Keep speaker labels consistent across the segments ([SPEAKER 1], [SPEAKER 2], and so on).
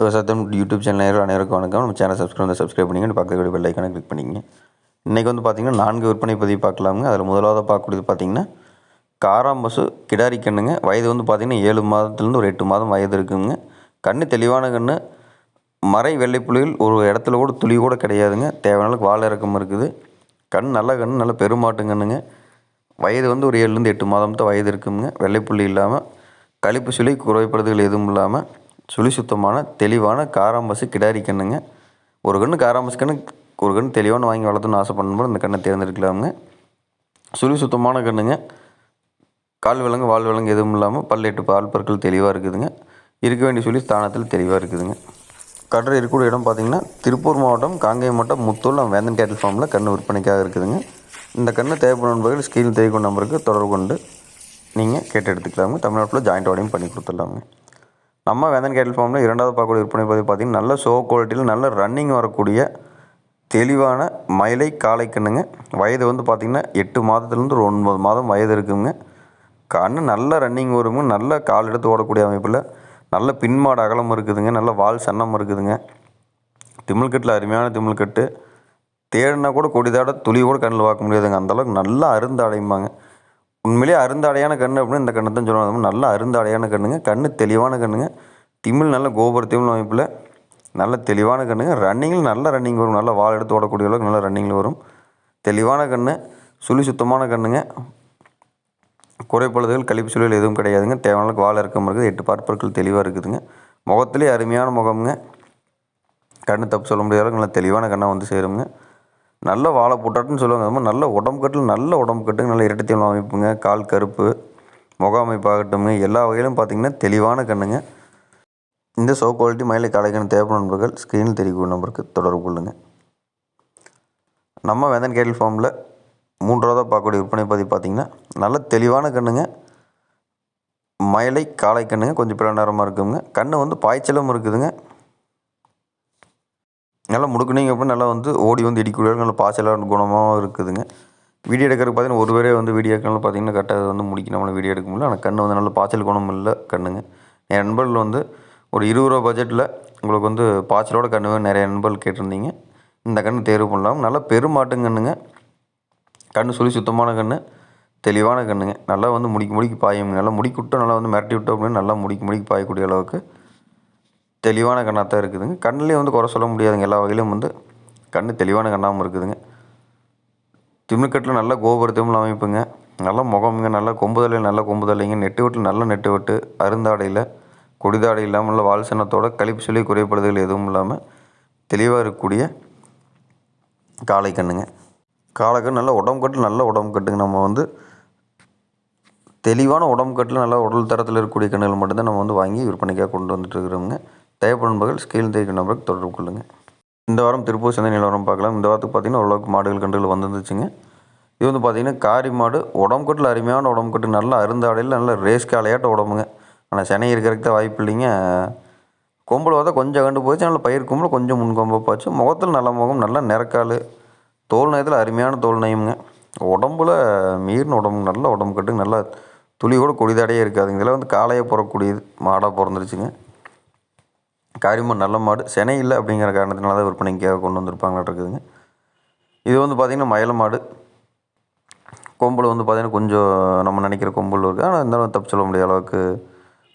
[SPEAKER 1] விவசாயத்தம் YouTube channel அனைவருக்கும் வணக்கம். நம்ம சேனல் சப்ஸ்கிரைப் வந்து சப்ஸ்கிரைப் பண்ணிங்க பக்கத்து பெல் ஐக்கானை கிளிக் பண்ணிங்க இன்றைக்கி வந்து பார்த்திங்கன்னா நான்கு விற்பனை பதிவு பார்க்கலாமுங்க. அதில் முதலாவது பார்க்கக்கூடியது பார்த்திங்கன்னா காராம்பசு கிடாரி கண்ணுங்க. வயது வந்து பார்த்திங்கன்னா ஏழு மாதத்துலேருந்து ஒரு எட்டு மாதம் வயது இருக்குங்க. கண்ணு தெளிவான கண்ணு. மறை வெள்ளை ஒரு இடத்துல கூட துளி கூட கிடையாதுங்க. தேவையான வாழை இறக்கம் இருக்குது. கண் நல்ல கண் நல்ல பெருமாட்டு கண்ணுங்க. வயது வந்து ஒரு ஏழுலேருந்து எட்டு மாதம் தான் வயது இருக்குங்க. வெள்ளைப்புள்ளி இல்லாமல் கழிப்பு சுழி குறைப்படுதுகள் எதுவும் இல்லாமல் சுழி சுத்தமான தெளிவான காராம்பசு கிடாரி கண்ணுங்க. ஒரு கன்று காராம்பசு கண்ணு ஒரு கன்று தெளிவான வாங்கி வளர்த்துன்னு ஆசைப்படணும் இந்த கண்ணை தேர்ந்தெடுக்கலாமுங்க. சுழி சுத்தமான கண்ணுங்க. கால் விலங்கு வால் விலங்கு எதுவும் இல்லாமல் பல்லெட்டு பால் பற்கள் தெளிவாக இருக்குதுங்க. இருக்க வேண்டிய சொல்லி ஸ்தானத்தில் தெளிவாக இருக்குதுங்க. கடற்கரை இருக்கக்கூடிய இடம் பார்த்தீங்கன்னா திருப்பூர் மாவட்டம் காங்கேயம் மாவட்டம் முத்தூர் நம்ம வேந்தன் கேட்டல் ஃபார்மில் கன்று விற்பனைக்காக இருக்குதுங்க. இந்த கன்று தேவைப்படும் நண்பர்கள் ஸ்கீல் தேவைக்கும் நம்பருக்கு தொடர்பு கொண்டு நீங்கள் கேட்டு எடுத்துக்கலாங்க தமிழ்நாட்டில் ஜாயிண்ட் ஆர்டரையும் பண்ணி கொடுத்துடலாங்க நம்ம வேந்தன் கேட்டல் ஃபார்மில் இரண்டாவது பார்க்கக்கூடிய விற்பனை பதிவு பார்த்தீங்கன்னா நல்ல ஷோ குவாலிட்டியில் நல்ல ரன்னிங் வரக்கூடிய தெளிவான மயிலை காளை கண்ணுங்க. வயது வந்து பார்த்திங்கன்னா எட்டு மாதத்துலேருந்து ஒரு ஒன்பது மாதம் வயது இருக்குங்க. கண்ணு நல்ல ரன்னிங் வருங்க. நல்ல கால் எடுத்து ஓடக்கூடிய அமைப்பில் நல்ல பின்மாடு அகலம் இருக்குதுங்க. நல்ல வால் சன்னம் இருக்குதுங்க. திமிழ்கட்டில் அருமையான திமிழ்கட்டு தேடினா கூட கொடிதாட துளி கூட கண்ணில் பார்க்க முடியாதுங்க. அந்தளவுக்கு நல்லா அருந்து அடையும்பாங்க உண்மையிலேயே அருந்தாடையான கண் அப்படின்னு இந்த கண்ணை தான் சொல்லுவாங்க. நல்ல அருந்தாடையான கண்ணுங்க. கண்ணு தெளிவான கண்ணுங்க. திமிழ் நல்ல கோபுர திமிழ் அமைப்பில் நல்ல தெளிவான கண்ணுங்க. ரன்னிங்கில் நல்ல ரன்னிங் வரும். நல்ல வால் எடுத்து ஓடக்கூடிய அளவுக்கு நல்ல ரன்னிங்கில் வரும். தெளிவான கண் சுழி சுத்தமான கண்ணுங்க. குறைப்பழுதுகள் கழிப்பு சுழிகள் எதுவும் கிடையாதுங்க. தேவையான அளவுக்கு வால் இறக்கம் இருக்குது. எட்டு பார்ப்பற்கள் தெளிவாக இருக்குதுங்க. முகத்துலேயே அருமையான முகம்ங்க. கண்ணு தப்பு சொல்ல முடியாத அளவுக்கு நல்ல தெளிவான கண்ணாக வந்து சேருங்க நல்ல வாழை போட்டாட்டுன்னு சொல்லுவாங்க. அது மாதிரி நல்ல உடம்பு கட்டில் நல்ல உடம்பு கட்டுங்க. நல்ல இரட்டத்தியம் அமைப்புங்க. கால் கருப்பு முக அமைப்பாகட்டும்ங்க எல்லா வகையிலும் பார்த்திங்கன்னா தெளிவான கண்ணுங்க. இந்த சோ குவாலிட்டி மயிலை கலைக்கணும் தேவைப்படும் நண்பர்கள் ஸ்க்ரீனில் தெரிவிக்கும் நம்பருக்கு தொடர்பு கொள்ளுங்கள் நம்ம வேதன் கேட்டல் ஃபார்மில் மூன்றாவதாக பார்க்கக்கூடிய விற்பனை பதிவு பார்த்திங்கன்னா நல்ல தெளிவான கண்ணுங்க. மயிலை காளை கண்ணுங்க. கொஞ்சம் பிற நேரமாக இருக்குங்க. கண்ணு வந்து பாய்ச்சலும் இருக்குதுங்க. நல்லா முடுக்குனீங்க அப்படின்னா நல்லா வந்து ஓடி வந்து இடிக்கூடிய நல்லா பாய்ச்சலான குணமாகவும் இருக்குதுங்க. வீடியோ எடுக்கிறதுக்கு பார்த்தீங்கன்னா ஒரு பேரே வந்து வீடியோ எடுக்கணும் பார்த்தீங்கன்னா கரெக்டாக வந்து முடிக்க நம்மளால் வீடியோ எடுக்க முடியல. ஆனால் கண்ணு வந்து நல்ல பாய்ச்சல் குணம் இல்லை கண்ணுங்க. என் நண்பர்கள் வந்து ஒரு இருபது ரூபா பட்ஜெட்டில் உங்களுக்கு வந்து பாய்ச்சலோட கண்ணு நிறைய நண்பர்கள் கேட்டிருந்தீங்க. இந்த கண்ணு தேர்வு பண்ணலாம். நல்லா பெருமாட்டுங்க கண்ணுங்க. கண்ணு சொல்லி சுத்தமான கண்ணு தெளிவான கண்ணுங்க. நல்லா வந்து முடிக்க முடிக்க பாயும் நல்லா முடிக்க விட்டோம் நல்லா வந்து மிரட்டி விட்டோம் அப்படின்னு நல்லா முடிக்க முடிக்க பாயக்கூடிய அளவுக்கு தெளிவான கண்ணாக தான் இருக்குதுங்க. கண்ணுலேயே வந்து குறை சொல்ல முடியாதுங்க. எல்லா வகையிலும் வந்து கண் தெளிவான கண்ணாகவும் இருக்குதுங்க. திமுக்கட்டில் நல்ல கோபுரத்தையும் அமைப்புங்க. நல்ல முகமுங்க. நல்ல கொம்புதலை நல்ல கொம்புதலைங்க. நெட்டு வெட்டில் நல்ல நெட்டு வெட்டு. அருந்தாடையில் கொடிதாடை இல்லாமல் நல்ல வால் கழிப்பு சொல்லி குறைப்படுதல் எதுவும் இல்லாமல் தெளிவாக இருக்கக்கூடிய காளை கண்ணுங்க. காளைக்கண்ணு நல்ல உடம்பு கட்டு நல்ல உடம்பு கட்டுங்க. நம்ம வந்து தெளிவான உடம்பு கட்டில் நல்லா உடல் தரத்தில் இருக்கக்கூடிய கண்ணுகள் மட்டும்தான் நம்ம வந்து வாங்கி விற்பனைக்காக கொண்டு வந்துட்டு இருக்கிறோங்க தேவைப்படும் நண்பர்கள் ஸ்கேல் தேய்க்கும் நம்பருக்கு தொடர்பு கொள்ளுங்கள் இந்த வாரம் திருப்பூர் சந்தை நிலவரம் பார்க்கலாம். இந்த வாரத்துக்கு பார்த்தீங்கன்னா ஓரளவுக்கு மாடுகள் கண்டுகள் வந்துருந்துச்சுங்க. இது வந்து பார்த்தீங்கன்னா காரி மாடு. உடம்பு கட்டில் அருமையான உடம்புக்கட்டு. நல்லா அருந்தாடையில் நல்ல ரேஸ் காலையாட்ட உடம்புங்க. ஆனால் சென்னை இருக்கிறதுக்கு தான் வாய்ப்பு இல்லைங்க. கொம்பில் பார்த்தா கொஞ்சம் கண்டு போச்சு. நல்ல பயிர் கொம்பில் கொஞ்சம் முன் கொம்பை போச்சு. முகத்தில் நல்ல முகம் நல்ல நிறக்கால். தோல் நயத்தில் அருமையான தோல் நயமுங்க. உடம்புல மீறின உடம்பு நல்ல உடம்பு கட்டுங்க நல்லா துளி கூட கொடிதாடையே இருக்காதுங்க. இதில் வந்து காலையை பிறக்கக்கூடியது மாடாக பிறந்துருச்சுங்க. காரியமாக நல்ல மாடு செனை இல்லை அப்படிங்கிற காரணத்தினால தான் விற்பனைக்காக கொண்டு வந்திருப்பாங்களாட்ருக்குதுங்க இது வந்து பார்த்திங்கன்னா மயில மாடு. கொம்பில் வந்து பார்த்திங்கன்னா கொஞ்சம் நம்ம நினைக்கிற கொம்பில் இருக்குது ஆனால் இருந்தாலும் தப்பு சொல்ல முடியாத அளவுக்கு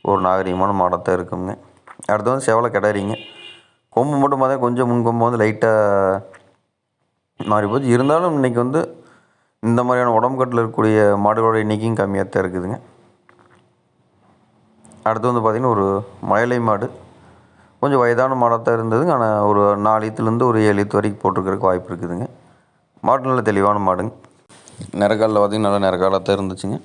[SPEAKER 1] ஒரு நாகரிகமான மாடாக தான் இருக்குங்க. அடுத்து வந்து செவலை கிடாரிங்க. கொம்பு மட்டும் பார்த்தீங்கன்னா கொஞ்சம் முன்கொம்பு வந்து லைட்டாக மாறி போச்சு இருந்தாலும் இன்றைக்கி வந்து இந்த மாதிரியான உடம்பு கட்டில் இருக்கக்கூடிய மாடுகளோட எண்ணிக்கையும் கம்மியாக தான் இருக்குதுங்க. அடுத்து வந்து பார்த்திங்கன்னா ஒரு மயிலை மாடு. கொஞ்சம் வயதான மாடாக தான் இருந்ததுங்க. ஆனால் ஒரு நாலு ஈத்துலேருந்து ஒரு ஏழு ஈத்து வரைக்கும் போட்டிருக்கிறதுக்கு வாய்ப்பு இருக்குதுங்க. மாடு நல்ல தெளிவான மாடுங்க. நிறக்காலில் பார்த்திங்கன்னா நல்லா நிறக்காலாக தான் இருந்துச்சுங்க.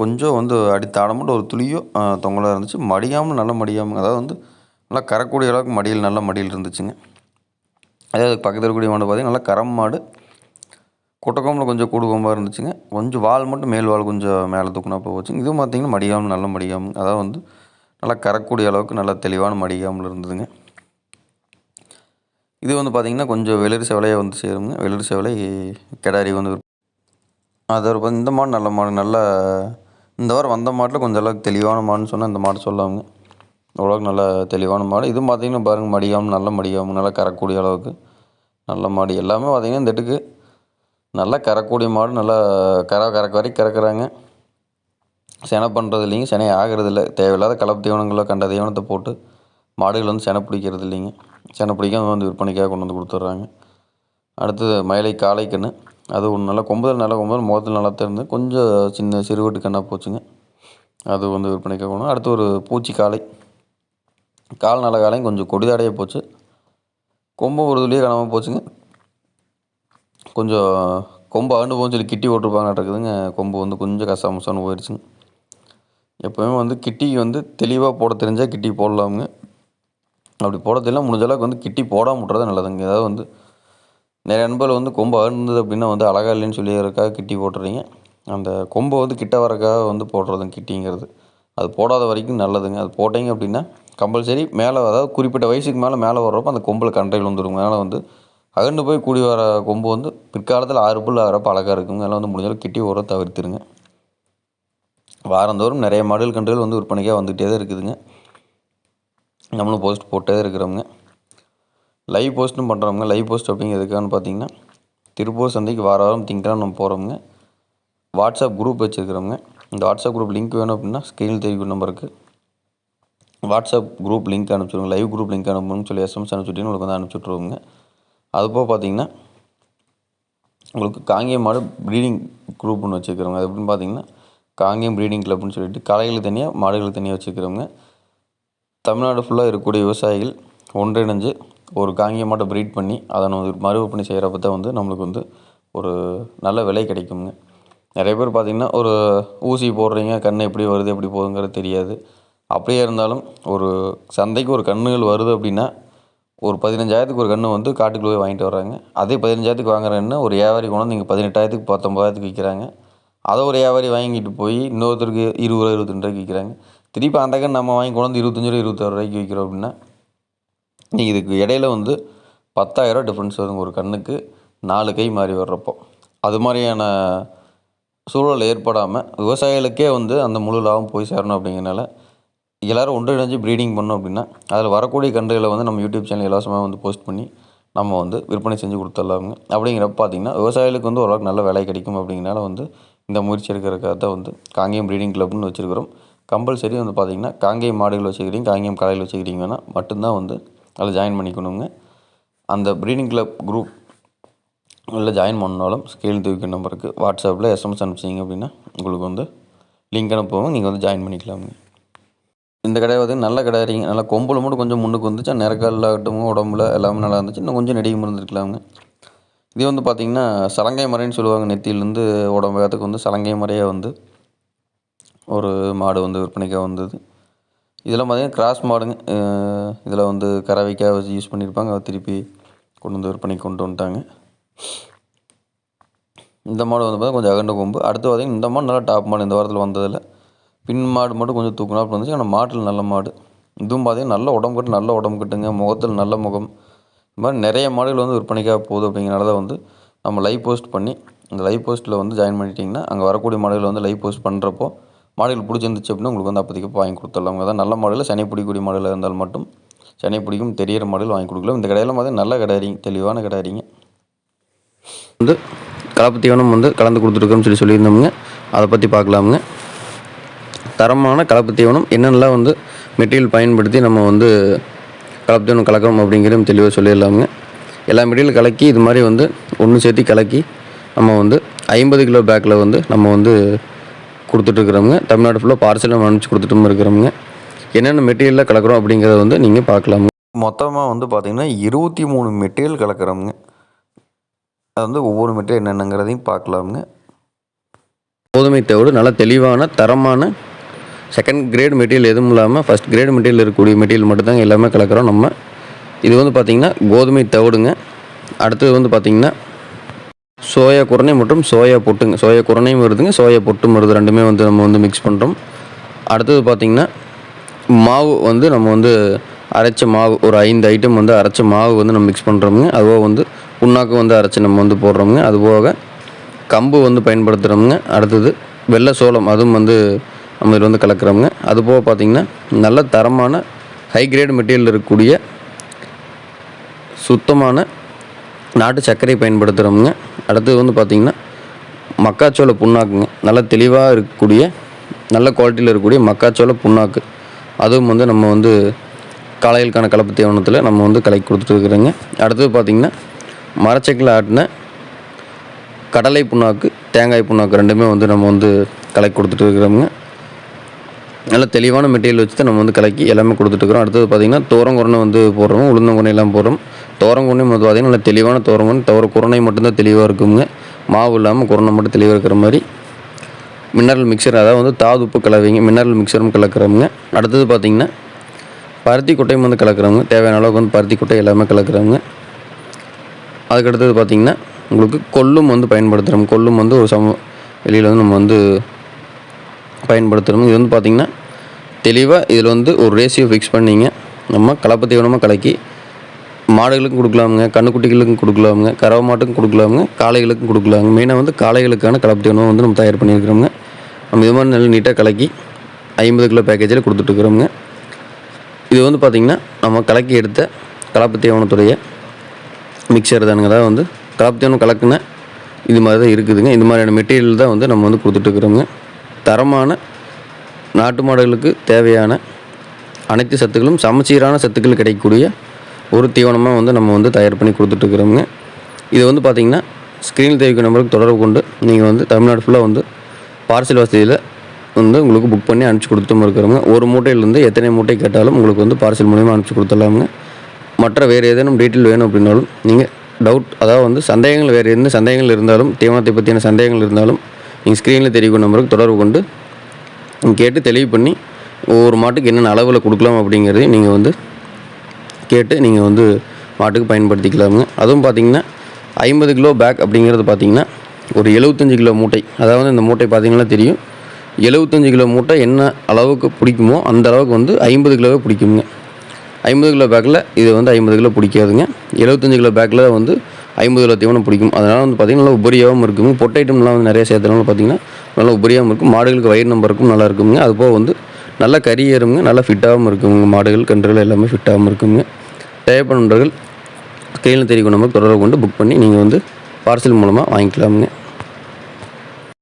[SPEAKER 1] கொஞ்சம் வந்து அடி மட்டும் ஒரு துளியோ தொங்கலாக இருந்துச்சு. மடியாமல் நல்ல மடியாமல் அதாவது வந்து நல்லா கரக்கூடிய அளவுக்கு மடியில் நல்ல மடியில் இருந்துச்சுங்க. அதாவது பக்கத்தில் இருக்கக்கூடிய மாடு பார்த்திங்கன்னா நல்லா கரம் மாடு. குட்டக்கொம்பில் கொஞ்சம் கூடுகோம்பாக இருந்துச்சுங்க. கொஞ்சம் வால் மட்டும் மேல் வால் கொஞ்சம் மேலே தூக்குனா போச்சுங்க. இதுவும் பார்த்திங்கன்னா மடியாமல் நல்ல மடியாமல் அதாவது வந்து நல்லா கறக்கூடிய அளவுக்கு நல்லா தெளிவான மடிக்காமல் இருந்ததுங்க. இது வந்து பார்த்திங்கன்னா கொஞ்சம் வெளிர் செவலையாக வந்து சேருங்க. வெளிர் செவலை கிடாரி வந்து அது ஒரு இந்த மாடு நல்ல மாடு நல்ல இந்த வாரம் வந்த மாட்டில் கொஞ்சம் அளவுக்கு தெளிவான மாடுன்னு சொன்னால் இந்த மாடு சொல்லாமுங்க. ஓரளவுக்கு நல்ல தெளிவான மாடு. இதுவும் பார்த்திங்கன்னா பாருங்கள் மடியாமல் நல்ல மடியாமல் நல்லா கறக்கூடிய அளவுக்கு நல்ல மாடு. எல்லாமே பார்த்திங்கன்னா இந்த இடத்துக்கு நல்லா கறக்கூடிய மாடு நல்லா கற கறக்க வரைக்கும் கறக்குறாங்க. செனை பண்ணுறது இல்லைங்க செனை ஆகிறது இல்லை தேவையில்லாத கலப்பு தீவனங்களை கண்ட தீவனத்தை போட்டு மாடுகள் வந்து செனை பிடிக்கிறது இல்லைங்க. செனை பிடிக்காம வந்து விற்பனைக்காக கொண்டு வந்து கொடுத்துட்றாங்க. அடுத்தது மயிலை காளை கன்று அது ஒன்று நல்லா கொம்புதல் நல்லா கொம்புதல் முகத்தில் நல்லா திறந்து கொஞ்சம் சின்ன சிறுவட்டு கண்ணாக போச்சுங்க. அது வந்து விற்பனைக்காக கொண்டு அடுத்து ஒரு பூச்சி காளை. கால் நல்ல காலையும் கொஞ்சம் கொடிதாடையே போச்சு. கொம்பு ஒரு துளியே காணாமல் போச்சுங்க. கொஞ்சம் கொம்பு அகண்டு போகும்னு சொல்லி கிட்டி இருக்குதுங்க. கொம்பு வந்து கொஞ்சம் கசாமசான்னு போயிடுச்சுங்க எப்போவுமே வந்து கிட்டிக்கு வந்து தெளிவாக போட தெரிஞ்சால் கிட்டி போடலாமுங்க. அப்படி போட தெரியல முடிஞ்ச அளவுக்கு வந்து கிட்டி போடாமல் விட்றது நல்லதுங்க. ஏதாவது வந்து நிறைய நண்பர்கள் வந்து கொம்பு அகழ்ந்தது அப்படின்னா வந்து அழகாக இல்லைன்னு சொல்லியிருக்காக கிட்டி போட்டுறீங்க. அந்த கொம்பை வந்து கிட்ட வரக்காக வந்து போடுறதுங்க கிட்டிங்கிறது. அது போடாத வரைக்கும் நல்லதுங்க. அது போட்டிங்க அப்படின்னா கம்பல்சரி மேலே அதாவது குறிப்பிட்ட வயசுக்கு மேலே மேலே வர்றப்போ அந்த கொம்பில் கன்றைகள் வந்துடும் அதனால் வந்து அகண்டு போய் கூடி வர கொம்பு வந்து பிற்காலத்தில் ஆறு புல் ஆகிறப்ப அழகாக இருக்குங்க. அதெல்லாம் வந்து முடிஞ்சளவு கிட்டி ஓர தவிர்த்துருங்க. வாரந்தோறும் நிறைய மாடல் கன்றுகள் வந்து விற்பனைக்காக வந்துகிட்டே தான் இருக்குதுங்க. நம்மளும் போஸ்ட் போட்டே தான் லைவ் போஸ்ட்டும் பண்ணுறவங்க லைவ் போஸ்ட் அப்படிங்க எதுக்கான்னு பார்த்தீங்கன்னா திருப்பூர் சந்தைக்கு வார வாரம் திங்கெல்லாம் நம்ம போகிறோமுங்க வாட்ஸ்அப் குரூப் வச்சுருக்கிறோங்க இந்த வாட்ஸ்அப் குரூப் லிங்க் வேணும் அப்படின்னா ஸ்க்ரீனில் தெரிவிக்கும் நம்பருக்கு வாட்ஸ்அப் குரூப் லிங்க் அனுப்பிச்சுடுங்க. லைவ் குரூப் லிங்க் அனுப்பணும்னு சொல்லி எஸ்எம்எஸ் அனுப்பிச்சுட்டு உங்களுக்கு வந்து அனுப்பிச்சுட்ருவோங்க அதுபோக பார்த்தீங்கன்னா உங்களுக்கு காங்கேயம் மாடு ப்ரீடிங் குரூப்னு வச்சுருக்கிறோங்க. அது எப்படின்னு பார்த்தீங்கன்னா காங்கேயம் ப்ரீடிங் கிளப்னு சொல்லிட்டு காளைகளுக்கு தனியாக மாடுகளுக்கு தனியாக வச்சுருக்கிறவங்க தமிழ்நாடு ஃபுல்லாக இருக்கக்கூடிய விவசாயிகள் ஒன்றிணைஞ்சு ஒரு காங்கேயம் மாட்டை ப்ரீட் பண்ணி அதை நம்ம மறுவப்பணி செய்கிறப்ப தான் வந்து நம்மளுக்கு வந்து ஒரு நல்ல விலை கிடைக்குங்க நிறைய பேர் பார்த்திங்கன்னா ஒரு ஊசி போடுறீங்க கன்று எப்படி வருது எப்படி போகுதுங்கிறது தெரியாது. அப்படியே இருந்தாலும் ஒரு சந்தைக்கு ஒரு கன்றுகள் வருது அப்படின்னா ஒரு பதினஞ்சாயிரத்துக்கு ஒரு கன்று வந்து காட்டுக்குள்ளே போய் வாங்கிட்டு வர்றாங்க. அதே பதினஞ்சாயிரத்துக்கு வாங்குறேன்னு ஒரு வியாபாரி கொண்டு வந்து இங்கே பதினெட்டாயிரத்துக்கு பத்தொம்பதாயிரத்துக்கு விற்கிறாங்க. அதை ஒரு வியாபாரி வாங்கிட்டு போய் இன்னொருத்தருக்கு இருபது ரூபா இருபத்தி ரெண்டு ரூபாய்க்கு விற்கிறாங்க. திருப்பி அந்த கன்று நம்ம வாங்கி கொண்டு வந்து இருபத்தஞ்சி ரூபா இருபத்தாறு ரூபாய்க்கு விற்கிறோம் அப்படின்னா நீங்கள் இதுக்கு இடையில வந்து பத்தாயிரரூவா டிஃப்ரென்ஸ் வருங்க ஒரு கண்ணுக்கு நாலு கை மாறி வர்றப்போ. அது மாதிரியான சூழல் ஏற்படாமல் விவசாயிகளுக்கே வந்து அந்த முழு லாபம் போய் சேரணும் அப்படிங்கிறனால எல்லோரும் ஒன்றிணைஞ்சு ப்ரீடிங் பண்ணோம் அப்படின்னா அதில் வரக்கூடிய கன்றுகளை வந்து நம்ம யூடியூப் சேனல் இலவசமாக வந்து போஸ்ட் பண்ணி நம்ம வந்து விற்பனை செஞ்சு கொடுத்துடலாமுங்க. அப்படிங்கிறப்ப பார்த்திங்கன்னா விவசாயிகளுக்கு வந்து ஓரளவுக்கு நல்ல விலை கிடைக்கும் அப்படிங்கிறனால வந்து இந்த முயற்சி எடுக்கிறதுக்காக தான் வந்து காங்கேயம் ப்ரீடிங் கிளப்னு வச்சுருக்கிறோம். கம்பல்சரி வந்து பார்த்திங்கன்னா காங்கேயம் மாடுகள் வச்சுக்கிறீங்க காங்கேயம் கடையில் வச்சுக்கிறீங்கன்னா மட்டும்தான் வந்து அதில் ஜாயின் பண்ணிக்கணுங்க. அந்த ப்ரீடிங் கிளப் குரூப் உள்ள ஜாயின் பண்ணாலும் ஸ்கேல் தூக்கி நம்பருக்கு வாட்ஸ்அப்பில் எஸ்எம்எஸ் அனுப்பிச்சிங்க அப்படின்னா உங்களுக்கு வந்து லிங்க் அனுப்புவோம். நீங்கள் வந்து ஜாயின் பண்ணிக்கலாமுங்க இந்த கடை வந்து நல்ல கடை இருக்கீங்க நல்லா கொம்பில் மட்டும் கொஞ்சம் முன்னுக்கு வந்துச்சு? நிறக்காலில் ஆகட்டும் உடம்புல எல்லாமே நல்லா இருந்துச்சு. இன்னும் கொஞ்சம் நெடியும் இருந்துருக்கலாமுங்க இது வந்து பார்த்திங்கன்னா சலங்கை மறைன்னு சொல்லுவாங்க நெத்தியிலேருந்து உடம்பு வேகத்துக்கு வந்து சலங்கை மறையாக வந்து ஒரு மாடு வந்து விற்பனைக்காக வந்தது. இதெல்லாம் பார்த்திங்கன்னா கிராஸ் மாடுங்க இதில் வந்து கறவைக்காக வச்சு யூஸ் பண்ணியிருப்பாங்க அதை திருப்பி கொண்டு வந்து விற்பனைக்கு கொண்டு வந்துட்டாங்க. இந்த மாடு வந்து பார்த்தா கொஞ்சம் அகண்ட கொம்பு. அடுத்து பார்த்திங்கன்னா இந்த மாடு நல்லா டாப் மாடு. இந்த வாரத்தில் வந்ததில் பின் மாடு மட்டும் கொஞ்சம் தூக்குனா அப்படி வந்துச்சு. ஆனால் மாட்டில் நல்ல மாடு. இதுவும் பார்த்தீங்கன்னா நல்ல உடம்பு கட்டு நல்ல உடம்பு கட்டுங்க. முகத்தில் நல்ல முகம். இந்த மாதிரி நிறைய மாடல் வந்து விற்பனைக்காக போகுது அப்படிங்கிறனால தான் வந்து நம்ம லைவ் போஸ்ட் பண்ணி அந்த லைவ் போஸ்ட்டில் வந்து ஜாயின் பண்ணிட்டிங்கன்னா அங்கே வரக்கூடிய மாடல் வந்து லைவ் போஸ்ட் பண்ணுறப்போ மாடல் பிடிச்சிருந்துச்சு அப்படின்னா உங்களுக்கு வந்து அப்போதைக்கு வாங்கி கொடுத்துடலாம். தான் நல்ல மாடலில் சனி பிடிக்கக்கூடிய மாடலில் இருந்தால் மட்டும் சனி பிடிக்கும் தெரியிற மாடல் வாங்கி கொடுக்கலாம். இந்த கடையில் பார்த்தீங்கன்னா நல்ல கிடையாதுங்க தெளிவான கிடையாதுங்க வந்து கலப்பு தீவனம் வந்து கலந்து கொடுத்துருக்கோம்னு சொல்லி சொல்லியிருந்தோமுங்க. அதை பற்றி பார்க்கலாமுங்க. தரமான கலப்பு தீவனம் என்னென்னலாம் வந்து மெட்டீரியல் பயன்படுத்தி நம்ம வந்து கலப்பு தீவனம் கலக்கிறோம் அப்படிங்கிறத தெளிவாக சொல்லிடலாமுங்க. எல்லா மெட்டீரியல் கலக்கி இது மாதிரி வந்து ஒன்று சேர்த்து கலக்கி நம்ம வந்து ஐம்பது கிலோ பேக்கில் வந்து நம்ம வந்து கொடுத்துட்ருக்குறோங்க தமிழ்நாடு ஃபுல்லாக பார்சல் நம்ம அனுப்பிச்சி கொடுத்துட்டும் இருக்கிறோமுங்க. என்னென்ன மெட்டீரியலில் கலக்கிறோம் அப்படிங்கிறத வந்து நீங்கள் பார்க்கலாமுங்க. மொத்தமாக வந்து பார்த்திங்கன்னா இருபத்தி மூணு மெட்டீரியல் கலக்கிறோமுங்க. அது வந்து ஒவ்வொரு மெட்டீரியல் என்னென்னங்கிறதையும் பார்க்கலாமுங்க. கோதுமை தவிடு நல்ல தெளிவான தரமான செகண்ட் கிரேட் மெட்டீரியல் எதுவும் இல்லாமல் ஃபஸ்ட் கிரேட் மெட்டீரியல் இருக்கக்கூடிய மெட்டீரியல் மட்டும்தாங்க எல்லாமே கலக்கிறோம். நம்ம இது வந்து பார்த்திங்கன்னா கோதுமை தவிடுங்க. அடுத்தது வந்து பார்த்திங்கன்னா சோயா குரணை மற்றும் சோயா பொட்டுங்க. சோயா குரணையும் வருதுங்க. சோயா பொட்டும் வருது. ரெண்டுமே வந்து நம்ம வந்து மிக்ஸ் பண்ணுறோம் அடுத்தது பார்த்திங்கன்னா மாவு வந்து நம்ம வந்து அரைச்ச மாவு ஒரு ஐந்து ஐட்டம் வந்து அரைச்ச மாவு வந்து நம்ம மிக்ஸ் பண்ணுறோமுங்க அதுபோக வந்து புண்ணாக்கு வந்து அரைச்சி நம்ம வந்து போடுறோமுங்க. அதுபோக கம்பு வந்து பயன்படுத்துகிறோமுங்க அடுத்தது வெள்ளை சோளம் அதுவும் வந்து நம்ம இதில் வந்து கலக்கிறோமுங்க. அதுபோக பார்த்திங்கன்னா நல்ல தரமான ஹை கிரேட் மெட்டீரியல் இருக்கக்கூடிய சுத்தமான நாட்டு சர்க்கரை பயன்படுத்துகிறோமுங்க அடுத்தது வந்து பார்த்திங்கன்னா மக்காச்சோள புண்ணாக்குங்க. நல்ல தெளிவாக இருக்கக்கூடிய நல்ல குவாலிட்டியில் இருக்கக்கூடிய மக்காச்சோள புண்ணாக்கு. அதுவும் வந்து நம்ம வந்து காலையிலுக்கான கலப்பு தேவனத்தில் நம்ம வந்து கலக்கி கொடுத்துட்டு இருக்கிறோங்க. அடுத்தது பார்த்திங்கன்னா மரச்செக்கில் ஆட்டின கடலை புண்ணாக்கு தேங்காய் புண்ணாக்கு ரெண்டுமே வந்து நம்ம வந்து கலக்கி கொடுத்துட்டு இருக்கிறோமுங்க. நல்ல தெளிவான மெட்டீரியல் வச்சு தான் நம்ம வந்து கலக்கி எல்லாமே கொடுத்துட்ருக்குறோம் அடுத்தது பார்த்திங்கன்னா தோரங்குரணை வந்து போடுறோம். உளுந்தங்குரணை எல்லாம் போடுறோம். தோரங்குரணை வந்து பார்த்திங்கன்னா நல்ல தெளிவான தோரங்குரணை தவிர குரணை மட்டும்தான் தெளிவாக இருக்குங்க. மாவு இல்லாமல் குரணை மட்டும் தெளிவாக இருக்கிற மாதிரி. மினரல் மிக்சர் அதாவது வந்து தாது உப்பு கலவைங்க. மினரல் மிக்சரும் கலக்கிறோமுங்க. அடுத்தது பார்த்திங்கன்னா பருத்தி கொட்டையும் வந்து கலக்கிறவங்க தேவையான அளவுக்கு வந்து பருத்தி கொட்டை எல்லாமே கலக்கிறவங்க அதுக்கடுத்தது பார்த்திங்கன்னா உங்களுக்கு கொல்லும் வந்து பயன்படுத்துகிறோம் கொல்லும் வந்து ஒரு சம வெளியில் வந்து நம்ம வந்து பயன்படுத்தணும். இது வந்து பார்த்திங்கன்னா தெளிவாக இதில் வந்து ஒரு ரேஷியோ ஃபிக்ஸ் பண்ணிங்க. நம்ம கலப்பு தீவனமாக கலக்கி மாடுகளுக்கும் கொடுக்கலாமுங்க கண்ணுக்குட்டிகளுக்கும் கொடுக்கலாமுங்க கறவை மாட்டுக்கும் கொடுக்கலாமுங்க காளைகளுக்கும் கொடுக்கலாங்க மெயினாக வந்து காளைகளுக்கான கலப்பு தீவனம் வந்து நம்ம தயார் பண்ணியிருக்கிறோங்க நம்ம இது மாதிரி நல்லா நீட்டாக கலக்கி ஐம்பது கிலோ பேக்கேஜில் கொடுத்துட்ருக்குறோங்க இது வந்து பார்த்திங்கன்னா நம்ம கலக்கி எடுத்த கலப்பு தீவனத்துடைய மிக்சர் தானுங்க. அதாவது வந்து கலப்பு தீவனம் கலக்குன இது மாதிரி தான் இருக்குதுங்க. இந்த மாதிரியான மெட்டீரியல் தான் வந்து நம்ம வந்து கொடுத்துட்ருக்குறோங்க தரமான நாட்டு மாடுகளுக்கு தேவையான அனைத்து சத்துக்களும் சமச்சீரான சத்துக்கள் கிடைக்கக்கூடிய ஒரு தீவனமாக வந்து நம்ம வந்து தயார் பண்ணி கொடுத்துட்ருக்குறோங்க இது வந்து பார்த்திங்கன்னா ஸ்க்ரீனில் தெரிவிக்கும் நம்பருக்கு தொடர்பு கொண்டு நீங்கள் வந்து தமிழ்நாடு ஃபுல்லாக வந்து பார்சல் வசதியில் வந்து உங்களுக்கு புக் பண்ணி அனுப்பிச்சி கொடுத்துட்டும் இருக்கிறோங்க ஒரு மூட்டையிலேருந்து எத்தனை மூட்டை கேட்டாலும் உங்களுக்கு வந்து பார்சல் மூலிமா அனுப்பிச்சி கொடுத்துடலாமுங்க. மற்ற வேறு ஏதேனும் டீட்டெயில் வேணும் அப்படின்னாலும் நீங்கள் டவுட் அதாவது வந்து சந்தேகங்கள் வேறு எந்த சந்தேகங்கள் இருந்தாலும் தீவனத்தை பற்றியான சந்தேகங்கள் இருந்தாலும் நீங்கள் ஸ்க்ரீனில் தெரிவிக்கும் நம்பருக்கு தொடர்பு கொண்டு கேட்டு தெளிவு பண்ணி ஒவ்வொரு மாட்டுக்கு என்னென்ன அளவில் கொடுக்கலாம் அப்படிங்கிறதையும் நீங்கள் வந்து கேட்டு நீங்கள் வந்து மாட்டுக்கு பயன்படுத்திக்கலாமுங்க. அதுவும் பார்த்தீங்கன்னா ஐம்பது கிலோ பேக் அப்படிங்கிறது பார்த்தீங்கன்னா ஒரு எழுபத்தஞ்சு கிலோ மூட்டை. அதாவது இந்த மூட்டை பார்த்திங்கன்னா தெரியும். எழுபத்தஞ்சு கிலோ மூட்டை என்ன அளவுக்கு பிடிக்குமோ அந்த அளவுக்கு வந்து ஐம்பது கிலோவே பிடிக்குங்க. ஐம்பது கிலோ பேக்கில் இது வந்து ஐம்பது கிலோ பிடிக்காதுங்க. எழுபத்தஞ்சு கிலோ பேக்கில் வந்து ஐம்பது கிலோ தீவனம் பிடிக்கும். அதனால் வந்து பார்த்திங்கன்னா நல்லா உபரியாகவும் இருக்கும் பொட்டை ஐட்டம்லாம் வந்து நிறைய சேர்த்தனால பார்த்திங்கன்னா நல்லா உபரியாகவும் இருக்கும். மாடுகளுக்கு வயிறு நம்பருக்கும் நல்லா இருக்குங்க. அதுபோக வந்து நல்லா கறி ஏறுங்க நல்லா ஃபிட்டாகவும் இருக்குங்க. மாடுகள் கன்றுகள் எல்லாமே ஃபிட்டாகவும் இருக்குங்க. தேவைப்படுன்றவர்கள் ஸ்க்ரீனில் தெரிவிக்கும் நம்பர் தொடர்பு கொண்டு புக் பண்ணி நீங்கள் வந்து பார்சல் மூலமாக வாங்கிக்கலாமுங்க.